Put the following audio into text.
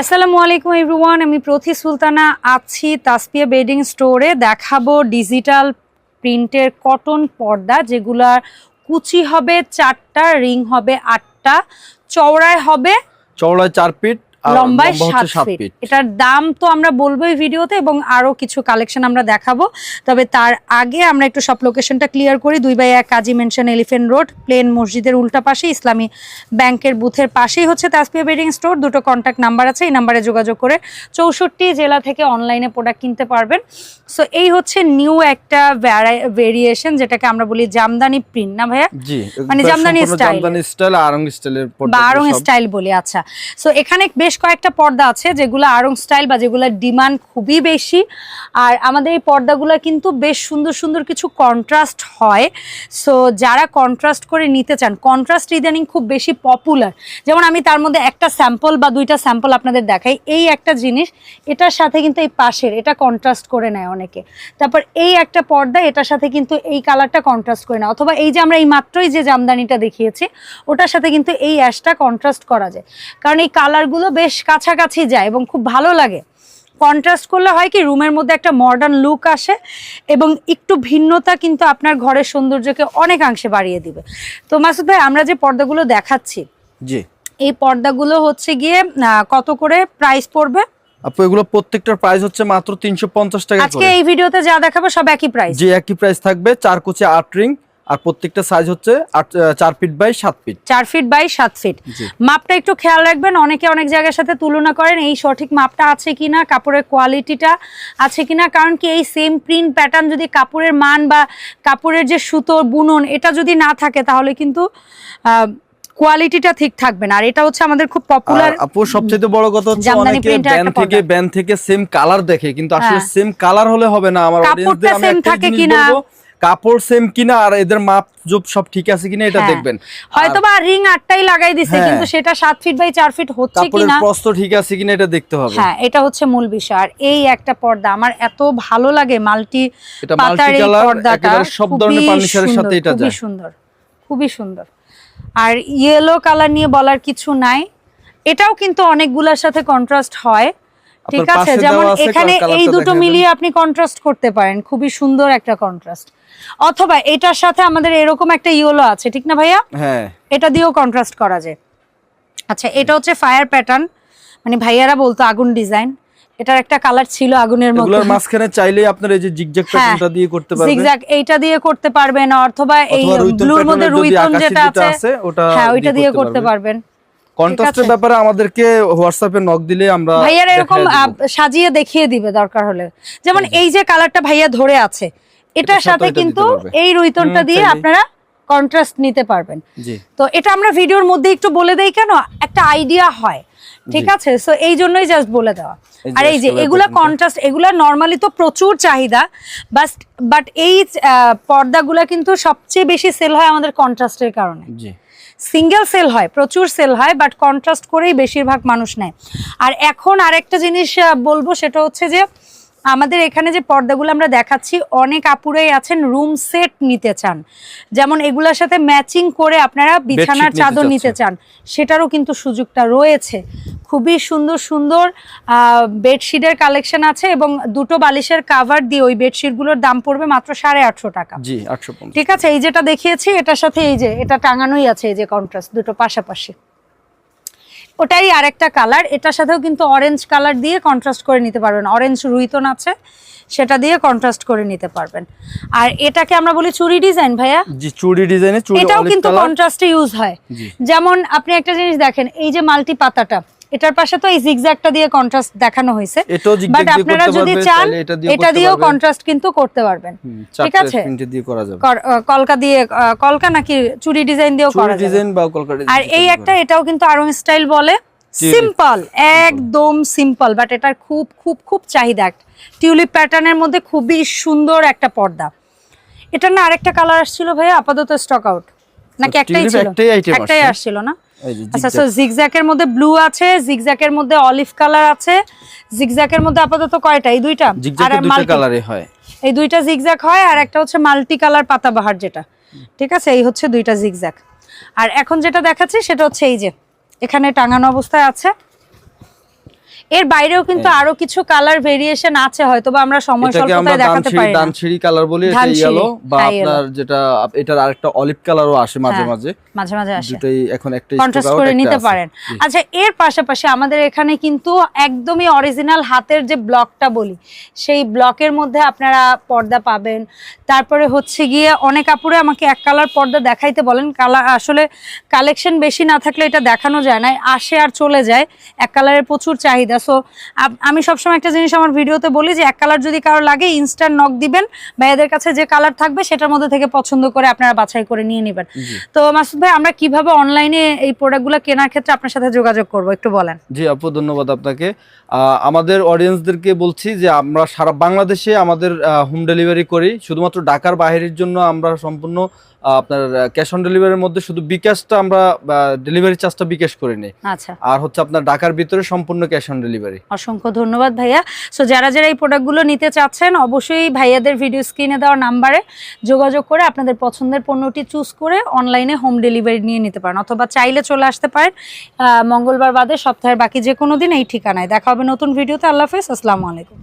আসসালামু আলাইকুম এভরিওয়ান আমি প্রথি সুলতানা আছি তাসপিয়া বেডিং স্টোরে। দেখাবো ডিজিটাল প্রিন্টের কটন পর্দা, যেগুলার কুচি হবে চারটা, রিং হবে আটটা, চওড়ায় হবে চওড়ায় চার ফিট লম্বায় লম্বা সাত ফিট এটার দাম তো আমরা বলব এই ভিডিওতে এবং আরও কিছু কালেকশন আমরা দেখাবো। তবে তার আগে আমরা একটু সব লোকেশনটা ক্লিয়ার করি। দুই বাই এক কাজী মেনশন এলিফেন্ট রোড প্লেন মসজিদের উল্টা পাশে ইসলামী ব্যাংকের বুথের পাশেই হচ্ছে তাসপিয়া বেডিং স্টোর দুটো কন্ট্যাক্ট নাম্বার আছে এই নাম্বারে যোগাযোগ করে চৌষট্টি জেলা থেকে অনলাইনে প্রোডাক্ট কিনতে পারবেন। সো এই হচ্ছে নিউ একটা ভেরিয়েশন যেটাকে আমরা বলি জামদানি প্রিন্ট না ভাইয়া? মানে জামদানি। জামদানি স্টাইল আরং স্টাইলের আরং স্টাইল বলি আচ্ছা। সো এখানে বেশ কয়েকটা পর্দা আছে, যেগুলো আরং স্টাইল বা যেগুলোর ডিমান্ড খুবই বেশি। আর আমাদের এই পর্দাগুলো কিন্তু বেশ সুন্দর সুন্দর কিছু কন্ট্রাস্ট হয়। সো যারা কন্ট্রাস্ট করে নিতে চান কন্ট্রাস্ট ইদানিং খুব বেশি পপুলার যেমন আমি তার মধ্যে একটা স্যাম্পল বা দুইটা স্যাম্পল আপনাদের দেখাই। এই একটা জিনিস, এটার সাথে কিন্তু এই পাশের, এটা কন্ট্রাস্ট করে নেয় অনেকে। তারপর এই একটা পর্দা, এটার সাথে কিন্তু এই কালারটা কন্ট্রাস্ট করে নেয়। অথবা এই যে আমরা এই মাত্রই যে জামদানিটা দেখিয়েছি, ওটার সাথে কিন্তু এই অ্যাশটা কন্ট্রাস্ট করা যায়। কারণ এই কালারগুলো বেশ কাছাকাছি যায় এবং খুব ভালো লাগে। কন্ট্রাস্ট করলে হয় কি রুমের মধ্যে একটা মডার্ন লুক আসে এবং একটু ভিন্নতা কিন্তু আপনার ঘরের সৌন্দর্যকে অনেকাংশে বাড়িয়ে দিবে। তো মাসুদ ভাই আমরা যে পর্দাগুলো দেখাচ্ছি জি। এই পর্দাগুলো হচ্ছে গিয়ে কত করে প্রাইস পড়বে? আপু এগুলো প্রত্যেকটার প্রাইস হচ্ছে মাত্র 350 টাকা আজকে এই ভিডিওতে যা দেখাবো সব একই প্রাইস যে একই প্রাইস থাকবে চার কোচে আট রিং আর প্রত্যেকটা সাইজ হচ্ছে চার ফিট বাই সাত ফিট চার ফিট বাই সাত ফিট মাপটা একটু খেয়াল রাখবেন অনেকে অনেক জায়গার সাথে তুলনা করেন এই সঠিক মাপটা আছে কিনা কাপড়ের কোয়ালিটিটা আছে কিনা কারণ কি এই সেম প্রিন্ট প্যাটার্ন যদি কাপড়ের মান বা কাপড়ের যে সুতো বুনন এটা যদি না থাকে তাহলে কিন্তু কোয়ালিটিটা ঠিক থাকবে না আর এটা হচ্ছে আমাদের খুব পপুলার আপু সবচেয়ে বড় কথা হচ্ছে অনেকে printer ব্যান থেকে পর্দা। ব্যান থেকে সেম কালার দেখে কিন্তু আসলে হ্যাঁ। সেম কালার হলে হবে না আমার অডিয়েন্সদের আমি একটা থাকে জিনিস। বলব কাপড় সেম কিনা আর এদের মাপ জোপ সব ঠিক আছে কিনা এটা হ্যাঁ। দেখবেন। হয়তো বা রিং আটটাই লাগাই দিছে হ্যাঁ। কিন্তু সেটা সাত ফিট বাই চার ফিট হচ্ছে কিনা। কাপড়ের প্রস্থ ঠিক আছে কিনা এটা দেখতে হবে। হ্যাঁ এটা হচ্ছে মূল বিষয়। আর এই একটা পর্দা আমার এত ভালো লাগে মাল্টি এটা পাতার মাল্টি কালার একেবারে সব খুবই ধরনের ফার্নিচারের সাথে এটা খুবই যায়। সুন্দর খুবই সুন্দর। আর ইয়েলো কালার নিয়ে বলার কিছু নাই। এটাও কিন্তু অনেকগুলোর সাথে কন্ট্রাস্ট হয়। ঠিক আছে যেমন এখানে এই দুটো মিলিয়ে আপনি কন্ট্রাস্ট করতে পারেন খুবই সুন্দর একটা কন্ট্রাস্ট অথবা এটার সাথে আমাদের এরকম একটা ইয়েলো আছে ঠিক না ভাইয়া? হ্যাঁ। এটা দিয়েও কন্ট্রাস্ট করা যায়। আচ্ছা এটা হচ্ছে ফায়ার প্যাটার্ন মানে ভাইয়ারা বলতো আগুন ডিজাইন এটার একটা কালার ছিল আগুনের মতো। এগুলোর মাঝখানে চাইলে আপনার এই যে জিগজ্যাগ প্যাটার্নটা দিয়ে করতে পারবেন জিগজ্যাগ এইটা দিয়ে করতে পারবেন অথবা এই ব্লুর মধ্যে রুইতন যেটা আছে ওটা হ্যাঁ ওইটা দিয়ে করতে পারবেন। কন্ট্রাস্টের ব্যাপারে আমাদেরকে হোয়াটসঅ্যাপে নক দিলে আমরা ভাইয়ার এরকম। সাজিয়ে দেখিয়ে দিবে দরকার হলে। যেমন। এই যে কালারটা ভাইয়া ধরে আছে এটার সাথে কিন্তু এই রুইতনটা দিয়ে আপনারা কন্ট্রাস্ট নিতে পারবেন। তো এটা আমরা ভিডিওর মধ্যে একটু বলে দেই কেন? একটা আইডিয়া হয় ঠিক আছে? সো এই জন্যই জাস্ট বলে দেওয়া। আর এই যে এগুলা কন্ট্রাস্ট এগুলা নর্মালি তো প্রচুর চাহিদা বাট বাট এই পর্দাগুলা কিন্তু সবচেয়ে বেশি সেল হয় আমাদের কন্ট্রাস্টের কারণে। জি। সিঙ্গেল সেল হয়, প্রচুর সেল হয় বাট কন্ট্রাস্ট করেই বেশিরভাগ মানুষ নেয়। আর এখন আরেকটা জিনিস বলব, সেটা হচ্ছে যে আমাদের এখানে যে পর্দাগুলো আমরা দেখাচ্ছি অনেক আপুরাই আছেন রুম সেট নিতে চান। যেমন এগুলোর সাথে ম্যাচিং করে আপনারা বিছানার চাদর নিতে চান সেটারও কিন্তু সুযোগটা রয়েছে। খুবই সুন্দর সুন্দর বেডশিটের কালেকশন আছে এবং দুটো বালিশের কাভার দিয়ে ওই বেডশিটগুলোর দাম পড়বে মাত্র সাড়ে আটশো টাকা। ঠিক আছে এই যেটা দেখিয়েছি এটার সাথে এই যে এটা টাঙানোই আছে এই যে কন্ট্রাস্ট দুটো পাশাপাশি। ওটাই আরেকটা কালার এটার সাথেও কিন্তু অরেঞ্জ কালার দিয়ে কন্ট্রাস্ট করে নিতে পারবেন। অরেঞ্জ রুইতন আছে সেটা দিয়ে কন্ট্রাস্ট করে নিতে পারবেন। আর এটাকে আমরা বলি চুরি ডিজাইন ভাইয়া। জি চুড়ি ডিজাইনে এটাও কিন্তু কন্ট্রাস্টে ইউজ হয়। যেমন আপনি একটা জিনিস দেখেন এই যে মাল্টি পাতাটা এটার পাশে তো এই জিগজ্যাগটা দিয়ে কন্ট্রাস্ট দেখানো হয়েছে। বাট আপনারা যদি চান এটা দিয়েও। কন্ট্রাস্ট কিন্তু করতে পারবেন। ঠিক আছে? কলকা দিয়ে কলকা নাকি চুরি ডিজাইন দিয়েও করা যাবে? ডিজাইন বা কলকাতা আর এই একটা এটাও কিন্তু আরং স্টাইল বলে। সিম্পল একদম সিম্পল বাট এটার খুব খুব খুব চাহিদা একটা। টিউলিপ প্যাটার্নের মধ্যে খুবই সুন্দর একটা পর্দা। এটা না আরেকটা কালার আসছিল ভাইয়া? আপাতত স্টক আউট নাকি একটাই ছিল? একটাই। আসছিল না? আচ্ছা। সো জিগজ্যাকের মধ্যে ব্লু আছে জিগজ্যাকের মধ্যে অলিভ কালার আছে। জিগজ্যাকের মধ্যে আপাতত কয়টা? এই দুইটা? আর মাল্টি কালারে হয়। এই দুইটা জিগজ্যাক হয় আর একটা হচ্ছে মাল্টি কালার পাতাবাহার যেটা। ঠিক আছে? এই হচ্ছে দুইটা জিগজ্যাক আর এখন যেটা দেখাচ্ছি সেটা হচ্ছে এই যে এখানে টাঙানো অবস্থায় আছে। এর বাইরেও কিন্তু হ্যাঁ। আরও কিছু কালার ভেরিয়েশন আছে হয়তো বা আমরা সময় স্বল্পতায় দেখাতে পারি না। কালার বলি এটা ইয়েলো বা আপনার যেটা এটার আরেকটা অলিভ কালারও আসে মাঝে হ্যাঁ, মাঝে। মাঝে মাঝে আসে। দুটোই এখন একটা কন্ট্রাস্ট করে নিতে পারেন। আচ্ছা এর পাশাপাশি আমাদের এখানে কিন্তু একদমই অরিজিনাল হাতের যে ব্লকটা বলি সেই ব্লকের মধ্যে আপনারা পর্দা পাবেন। তারপরে হচ্ছে গিয়ে অনেক কাপড়ে আমাকে এক কালার পর্দা দেখাইতে বলেন। কালার আসলে কালেকশন বেশি না থাকলে এটা দেখানো যায় না আসে আর চলে যায়। এক কালারের প্রচুর চাহিদা। সো আমি সবসময় একটা জিনিস আমার ভিডিওতে বলি যে এক কালার যদি কারও লাগে ইনস্ট্যান্ট নক দিবেন। বা এদের কাছে যে কালার থাকবে সেটার মধ্যে থেকে পছন্দ করে আপনারা বাছাই করে নিয়ে নেবেন। তো মাসুদ ভাই আমরা কীভাবে অনলাইনে এই প্রোডাক্টগুলো কেনার ক্ষেত্রে আপনার সাথে যোগাযোগ করব একটু বলেন? জি আপু ধন্যবাদ আপনাকে। আহ, আমাদের অডিয়েন্সদেরকে বলছি যে আমরা সারা বাংলাদেশে আমাদের হোম ডেলিভারি করি। শুধুমাত্র ঢাকার বাইরের জন্য আমরা সম্পূর্ণ আপনার ক্যাশ অন ডেলিভারির মধ্যে শুধু বিকাশটা আমরা ডেলিভারি চার্জটা বিকাশ করে নিই। আচ্ছা। আর হচ্ছে আপনার ঢাকার ভিতরে সম্পূর্ণ ক্যাশ অন ডেলিভারি অসংখ্য ধন্যবাদ ভাইয়া। সো যারা যারা এই প্রোডাক্টগুলো নিতে চাচ্ছেন অবশ্যই ভাইয়াদের ভিডিও স্ক্রিনে দেওয়া নাম্বারে যোগাযোগ করে আপনাদের পছন্দের পণ্যটি চুজ করে অনলাইনে হোম ডেলিভারি নিয়ে নিতে পারেন অথবা চাইলে চলে আসতে পারেন মঙ্গলবার বাদে সপ্তাহের বাকি যে কোনো দিন এই ঠিকানায়। দেখা হবে নতুন ভিডিওতে আল্লাহ হাফেজ। আসসালামু আলাইকুম।